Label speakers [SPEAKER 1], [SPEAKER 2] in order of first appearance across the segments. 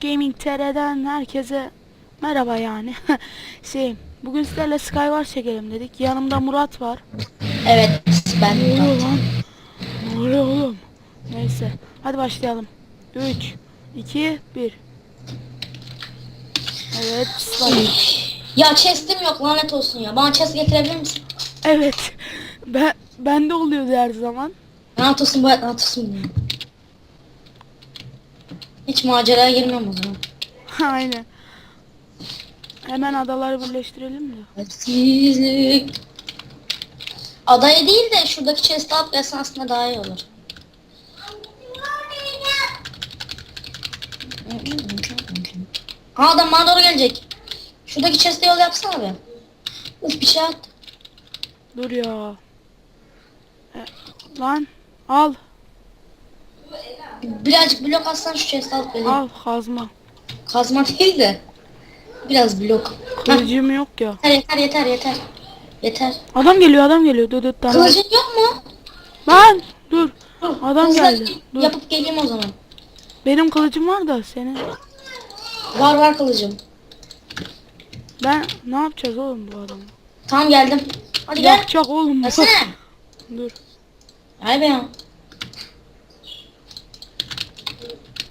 [SPEAKER 1] Gaming TR'den herkese merhaba yani. şey, bugün sizlerle Skywars çekelim dedik. Yanımda Murat var.
[SPEAKER 2] Evet ben
[SPEAKER 1] Ne oluyor lan? Ne oluyor oğlum? Neyse, hadi başlayalım. 3, 2, 1. Evet.
[SPEAKER 2] Ya chest'im yok lanet olsun ya. Bana chest getirebilir misin?
[SPEAKER 1] Evet, ben, bende oluyordu her zaman.
[SPEAKER 2] Lanet olsun bu lanet olsun ya. Hiç maceraya girmiyorum o zaman.
[SPEAKER 1] Aynen. Hemen adaları birleştirelim de.
[SPEAKER 2] Sessizlik. Adaya değil de şuradaki chest'e atlasan aslında daha iyi olur. Ha adam bana doğru gelecek. Şuradaki chest'e yol yapsana be. Uf bir şey at.
[SPEAKER 1] Dur ya. E, lan, al,
[SPEAKER 2] Birazcık blok atsan şu chest'e at beni.
[SPEAKER 1] al kazma.
[SPEAKER 2] Kazma değil de. Biraz blok.
[SPEAKER 1] Kılıcım yok ya.
[SPEAKER 2] yeter yeter yeter yeter. Yeter.
[SPEAKER 1] Adam geliyor adam geliyor. Dur dur tamam.
[SPEAKER 2] Kılıcın yok mu?
[SPEAKER 1] Lan dur. Adam
[SPEAKER 2] Hızlı
[SPEAKER 1] geldi. Dur.
[SPEAKER 2] Yapıp geleyim o zaman.
[SPEAKER 1] Benim kılıcım var da senin.
[SPEAKER 2] Var var kılıcım.
[SPEAKER 1] Ben ne yapacağız oğlum bu adamı?
[SPEAKER 2] Tamam geldim. Hadi gel.
[SPEAKER 1] Yakacak oğlum.
[SPEAKER 2] Gelsene.
[SPEAKER 1] dur.
[SPEAKER 2] Hadi be ya.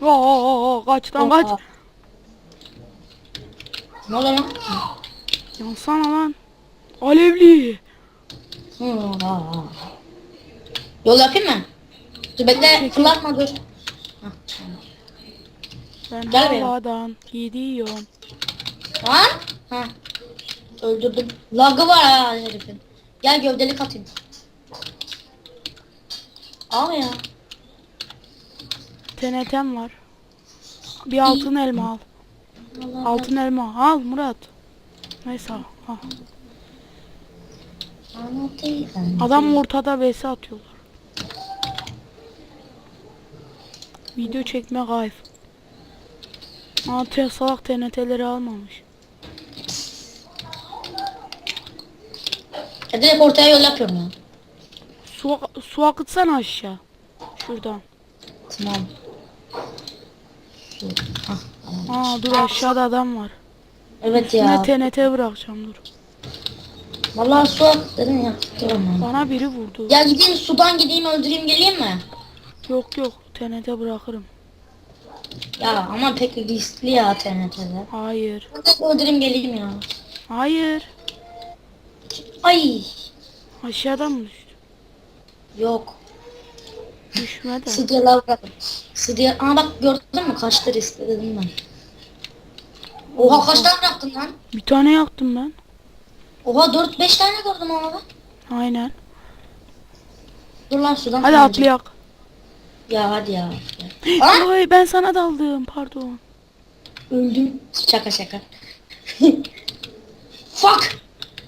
[SPEAKER 1] Oo, kaç lan kaç.
[SPEAKER 2] Ne oluyor lan?
[SPEAKER 1] Yansana lan. Alevli.
[SPEAKER 2] Yol yapayım mı? Dur bekle fırlatma dur.
[SPEAKER 1] Ben
[SPEAKER 2] Gel
[SPEAKER 1] havadan gidiyorum.
[SPEAKER 2] Tamam. Ha. Öldürdüm. Lagı var ha herifin. Gel gövdelik atayım. Al ya.
[SPEAKER 1] TNT'm var. Bir altın elma al. Altın elma al Murat. Neyse al. Adam ortada vs atıyorlar. Video çekme kayıp. Aa salak TNT'leri almamış.
[SPEAKER 2] Ya direkt ortaya yol yapıyorum ya.
[SPEAKER 1] Su, su akıtsana aşağı. Şuradan.
[SPEAKER 2] Tamam.
[SPEAKER 1] Aa dur aşağıda adam var.
[SPEAKER 2] Evet
[SPEAKER 1] Ne
[SPEAKER 2] ya.
[SPEAKER 1] TNT bırakacağım dur.
[SPEAKER 2] Vallahi su ak dedim ya. Tamam.
[SPEAKER 1] Bana biri vurdu.
[SPEAKER 2] Ya gideyim sudan gideyim öldüreyim geleyim mi?
[SPEAKER 1] Yok yok TNT bırakırım.
[SPEAKER 2] Ya ama pek riskli ya TNT'de.
[SPEAKER 1] Hayır.
[SPEAKER 2] Öldüreyim geleyim ya.
[SPEAKER 1] Hayır.
[SPEAKER 2] Ay.
[SPEAKER 1] Aşağıdan mı düştü?
[SPEAKER 2] Yok.
[SPEAKER 1] Düşmedi.
[SPEAKER 2] Sıdyalar bırakın. Sıdya... Aa bak gördün mü kaçtı riskli dedim ben. Oha kaç tane yaptın lan?
[SPEAKER 1] Bir tane yaktım ben.
[SPEAKER 2] Oha 4-5 tane gördüm ama ben.
[SPEAKER 1] Aynen.
[SPEAKER 2] Dur lan sudan.
[SPEAKER 1] Hadi atlayak.
[SPEAKER 2] Ya hadi ya.
[SPEAKER 1] Ay ben sana daldım pardon.
[SPEAKER 2] öldüm. Şaka şaka. Fuck.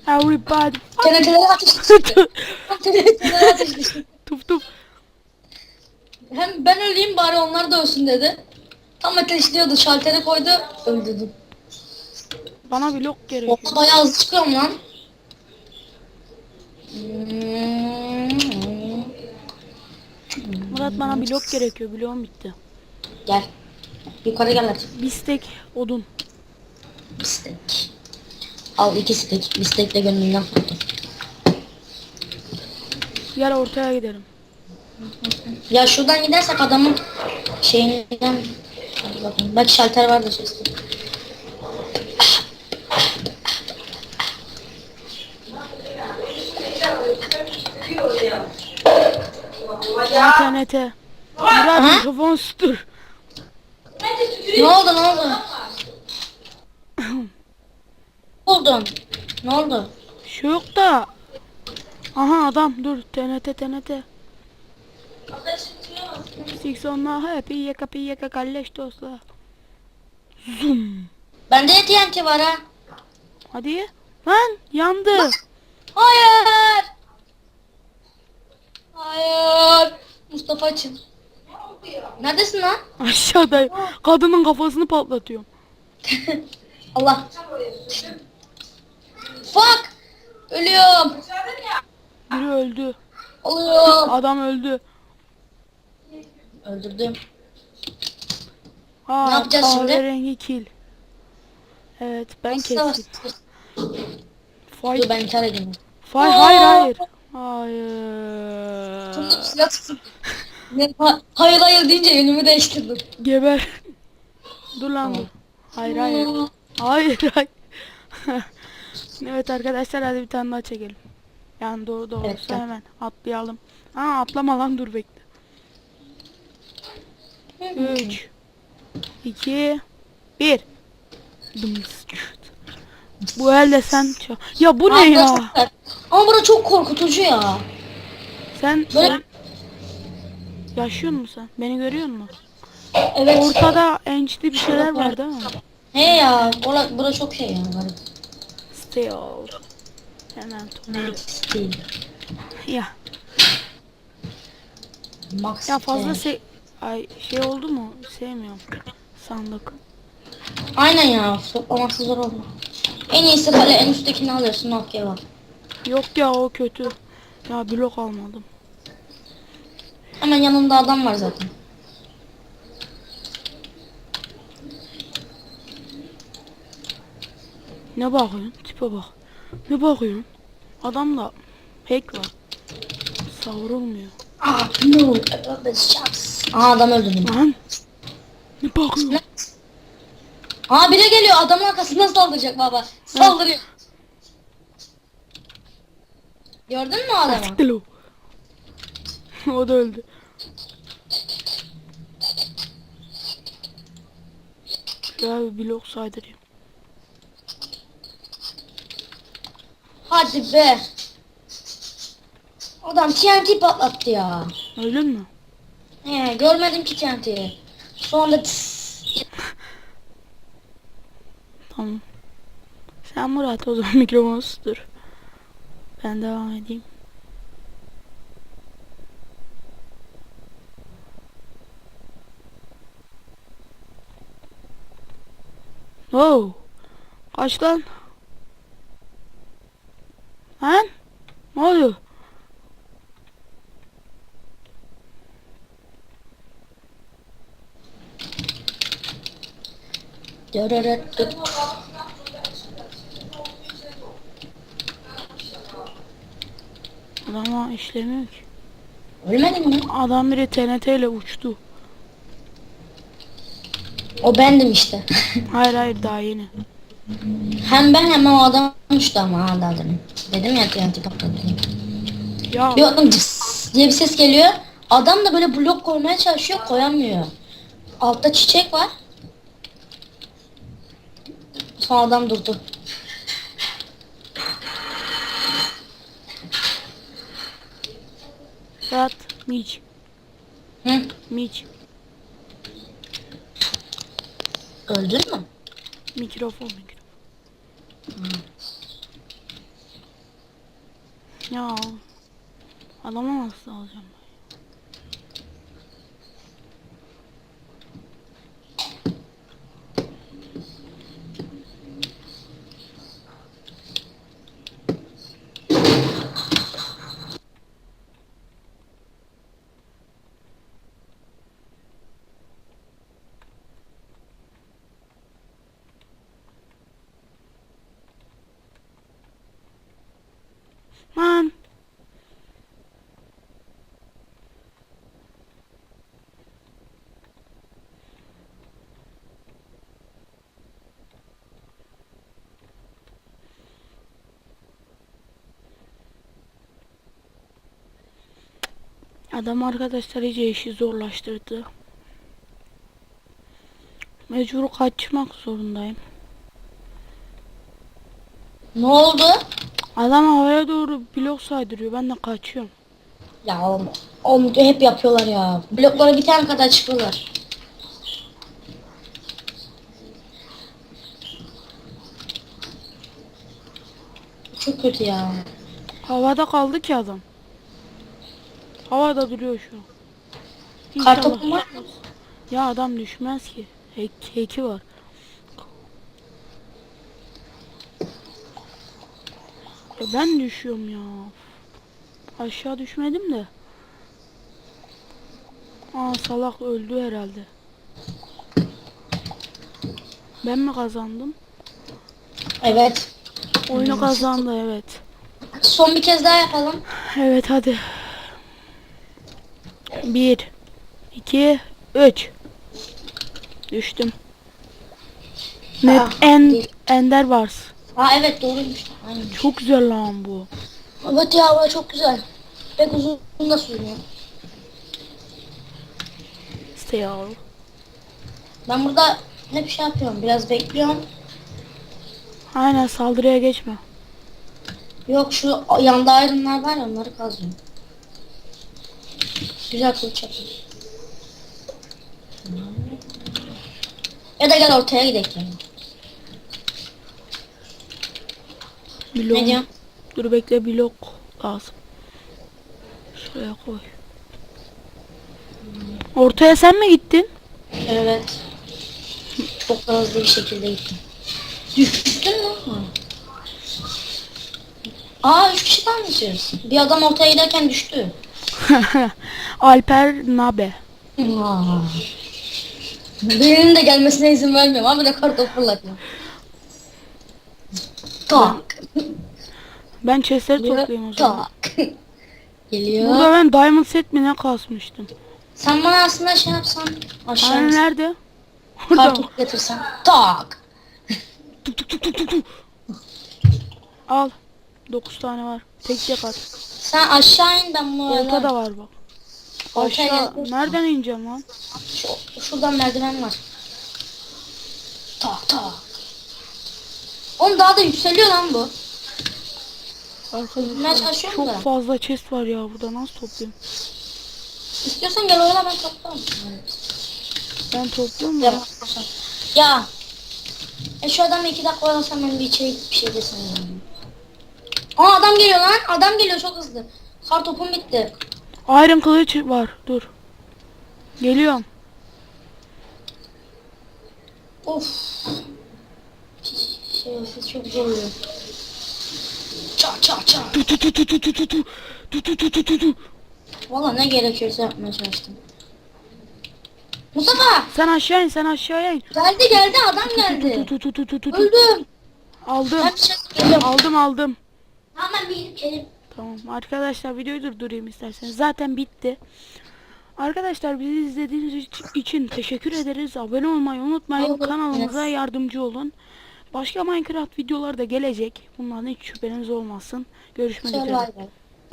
[SPEAKER 1] Everybody.
[SPEAKER 2] TNT'lere ateş düştü. TNT'lere ateş düştü.
[SPEAKER 1] Tuf tuf.
[SPEAKER 2] Hem ben öleyim bari onlar da ölsün dedi. Tam ateşliyordu şaltere koydu öldürdüm.
[SPEAKER 1] Bana blok gerekiyor.
[SPEAKER 2] Oha bayağı hızlı çıkıyorum lan.
[SPEAKER 1] Murat bana blok gerekiyor. Bloğum bitti.
[SPEAKER 2] Gel. Yukarı gel hadi.
[SPEAKER 1] Bistek odun.
[SPEAKER 2] Bistek. Al iki stek. Bistek de gönlümden koptu.
[SPEAKER 1] Gel ortaya gidelim.
[SPEAKER 2] Ya şuradan gidersek adamın şeyinden Hadi. Belki şalter vardır sesli.
[SPEAKER 1] Lan TNT. Murat mikrofon sustur.
[SPEAKER 2] Ne oldu ne oldu? Buldum. Ne oldu?
[SPEAKER 1] Şu yok da. Aha adam dur TNT TNT. Six onla happy yaka pi yaka kalleş dostlar. Zoom.
[SPEAKER 2] Bende de TNT var ha.
[SPEAKER 1] Hadi. Lan yandı.
[SPEAKER 2] Hayır. Hayır. Mustafa açın. Neredesin lan?
[SPEAKER 1] Aşağıda kadının kafasını patlatıyorum.
[SPEAKER 2] Allah. Fuck. Ölüyorum.
[SPEAKER 1] Biri öldü.
[SPEAKER 2] Oluyorum.
[SPEAKER 1] Adam öldü.
[SPEAKER 2] Öldürdüm.
[SPEAKER 1] Aa,
[SPEAKER 2] Ne yapacağız şimdi?
[SPEAKER 1] kahverengi kil. Evet ben
[SPEAKER 2] Savaş-
[SPEAKER 1] kestim.
[SPEAKER 2] Dur
[SPEAKER 1] Fight.
[SPEAKER 2] ben intihar edeyim. Aa!
[SPEAKER 1] hayır hayır. Hayır.
[SPEAKER 2] Silah tuttum. Ne, ha- hayır hayır deyince yönümü değiştirdim.
[SPEAKER 1] Geber. Dur lan dur. Hayır hayır. Hayır hayır. evet arkadaşlar hadi bir tane daha çekelim. Yani doğru doğru
[SPEAKER 2] Evet, gel.
[SPEAKER 1] hemen atlayalım. Aa atlama lan dur bekle. 3 2 1 Bu elde sen Ya bu ne ya?
[SPEAKER 2] Ama bura çok korkutucu ya.
[SPEAKER 1] Sen sen- yaşıyor musun sen? Beni görüyor musun?
[SPEAKER 2] Evet.
[SPEAKER 1] Ortada ençli bir şeyler var değil mi?
[SPEAKER 2] He ya. Bura, bura çok şey ya. Garip.
[SPEAKER 1] Still. Hemen
[SPEAKER 2] değil.
[SPEAKER 1] Ya
[SPEAKER 2] Max
[SPEAKER 1] ya fazla
[SPEAKER 2] değil.
[SPEAKER 1] Ay şey oldu mu? Sevmiyorum. Sandık.
[SPEAKER 2] Aynen ya. Toplaması zor oldu. En iyisi kale en üsttekini alıyorsun. Okey bak.
[SPEAKER 1] Yok ya o kötü. Ya blok almadım.
[SPEAKER 2] Hemen yanında adam var zaten.
[SPEAKER 1] Ne bakıyorsun? Tipe bak. Ne bakıyorsun? Adamda hack var. Savrulmuyor.
[SPEAKER 2] Ah no. This Aa adam öldürdüm.
[SPEAKER 1] Lan. Ne bakıyorsun?
[SPEAKER 2] Ne? Aa biri geliyor. Adamın arkasından saldıracak baba. Saldırıyor. Gördün mü o adamı?
[SPEAKER 1] Siktir o. o da öldü. Şuraya bir blok saydırayım.
[SPEAKER 2] Hadi be. Adam TNT patlattı ya.
[SPEAKER 1] Öyle mi?
[SPEAKER 2] Görmedim ki TNT'yi. Sonra.
[SPEAKER 1] Tamam. Sen Murat o zaman mikrofonu sustur. Ben devam edeyim. Oh. Kaç lan? Lan? Ne oluyor?
[SPEAKER 2] Döröröt.
[SPEAKER 1] Adama işlemiyor ki.
[SPEAKER 2] Ölmedin mi?
[SPEAKER 1] Adam biri TNT ile uçtu.
[SPEAKER 2] O bendim işte.
[SPEAKER 1] Hayır hayır daha yeni.
[SPEAKER 2] hem ben hem o adam uçtu ama ha daha demin. Dedim ya TNT patladı.
[SPEAKER 1] Ya
[SPEAKER 2] Bir baktım cıs diye bir ses geliyor. Adam da böyle blok koymaya çalışıyor koyamıyor. Altta çiçek var. Sonra adam durdu.
[SPEAKER 1] Fırat Miç.
[SPEAKER 2] Hı?
[SPEAKER 1] Miç.
[SPEAKER 2] Öldün mü?
[SPEAKER 1] Mikrofon mikrofon. Ya adama nasıl alacağım ben? Lan Adam arkadaşlar iyice işi zorlaştırdı. Mecbur kaçmak zorundayım.
[SPEAKER 2] Ne oldu?
[SPEAKER 1] Adam havaya doğru blok saydırıyor. Ben de kaçıyorum.
[SPEAKER 2] Ya oğlum, oğlum hep yapıyorlar ya. Bloklara bir tane kadar çıkıyorlar. Çok kötü ya.
[SPEAKER 1] Havada kaldı ki adam. Havada duruyor şu an.
[SPEAKER 2] Kartopun var mı?
[SPEAKER 1] Ya adam düşmez ki. Hack'i var. Ya ben düşüyorum ya. Aşağı düşmedim de. Aa salak öldü herhalde. Ben mi kazandım?
[SPEAKER 2] Evet.
[SPEAKER 1] Oyunu kazandı evet.
[SPEAKER 2] Son bir kez daha yapalım.
[SPEAKER 1] Evet hadi. Bir, iki, üç. Düştüm. Net
[SPEAKER 2] Ah,
[SPEAKER 1] en
[SPEAKER 2] değil.
[SPEAKER 1] Ender Wars.
[SPEAKER 2] Aa evet doğruymuş. Aynen.
[SPEAKER 1] Çok güzel lan bu.
[SPEAKER 2] Evet ya bu çok güzel. Pek uzun da sürüyor.
[SPEAKER 1] Still.
[SPEAKER 2] Ben burada ne bir şey yapıyorum. Biraz bekliyorum.
[SPEAKER 1] Aynen saldırıya geçme.
[SPEAKER 2] Yok şu yanda ayrımlar var ya onları kazıyorum. Güzel kılıç yapayım. Ya da gel ortaya gidelim.
[SPEAKER 1] Blok.
[SPEAKER 2] Ne diyorsun?
[SPEAKER 1] Dur bekle blok lazım. Şuraya koy. Ortaya sen mi gittin?
[SPEAKER 2] Evet. Çok da hızlı bir şekilde gittim. Düştün mü? Aa üç kişi kalmışız. Bir adam ortaya giderken düştü.
[SPEAKER 1] Alper Nabe.
[SPEAKER 2] Aa. Birinin de gelmesine izin vermiyorum. Abi ne kartopu fırlatıyor. Tak.
[SPEAKER 1] Ben chestleri toplayayım o zaman.
[SPEAKER 2] Tak. Geliyor.
[SPEAKER 1] Burada ben diamond set mi ne kasmıştım?
[SPEAKER 2] Sen bana aslında şey yapsan aşağı
[SPEAKER 1] Hani nerede? Burada. mı?
[SPEAKER 2] kartopu getirsen. Tak.
[SPEAKER 1] Tuk tuk tuk tuk tuk tuk. Al. 9 tane var. Tek tek at.
[SPEAKER 2] Sen aşağı in ben bunu
[SPEAKER 1] Orta da var bak.
[SPEAKER 2] Ortaya
[SPEAKER 1] Aşağı nereden ineceğim lan?
[SPEAKER 2] Şu, şuradan merdiven var. Tak tak. Oğlum daha da yükseliyor lan bu. Ben
[SPEAKER 1] Arkadaşlar
[SPEAKER 2] çalışıyorum
[SPEAKER 1] çok
[SPEAKER 2] da.
[SPEAKER 1] fazla chest var ya burada nasıl toplayayım?
[SPEAKER 2] İstiyorsan gel oyna ben toplarım.
[SPEAKER 1] Ben topluyorum
[SPEAKER 2] Ya. ya. E şu adamı iki dakika oynasam ben bir içeri bir şey desem yani. Aa adam geliyor lan. Adam geliyor çok hızlı. Kar topum bitti.
[SPEAKER 1] Iron kılıç var. Dur. Geliyorum.
[SPEAKER 2] Of. Şey, ses çok zorluyor. Ça ça ça.
[SPEAKER 1] Tu tu tu tu tu tu tu tu. Tu tu tu tu tu tu.
[SPEAKER 2] Valla ne gerekiyorsa yapmaya çalıştım. Mustafa!
[SPEAKER 1] Sen aşağı in sen aşağıya in.
[SPEAKER 2] Geldi geldi adam geldi.
[SPEAKER 1] tu tu tu tu tu tu.
[SPEAKER 2] Öldüm.
[SPEAKER 1] Aldım.
[SPEAKER 2] Ben.
[SPEAKER 1] Aldım aldım.
[SPEAKER 2] Tamam ben bir gidip gelip.
[SPEAKER 1] Tamam arkadaşlar videoyu durdurayım isterseniz. Zaten bitti. Arkadaşlar bizi izlediğiniz iç- için teşekkür ederiz. Abone olmayı unutmayın. Kanalımıza yardımcı olun. Başka Minecraft videoları da gelecek. Bunlardan hiç şüpheniz olmasın. Görüşmek üzere.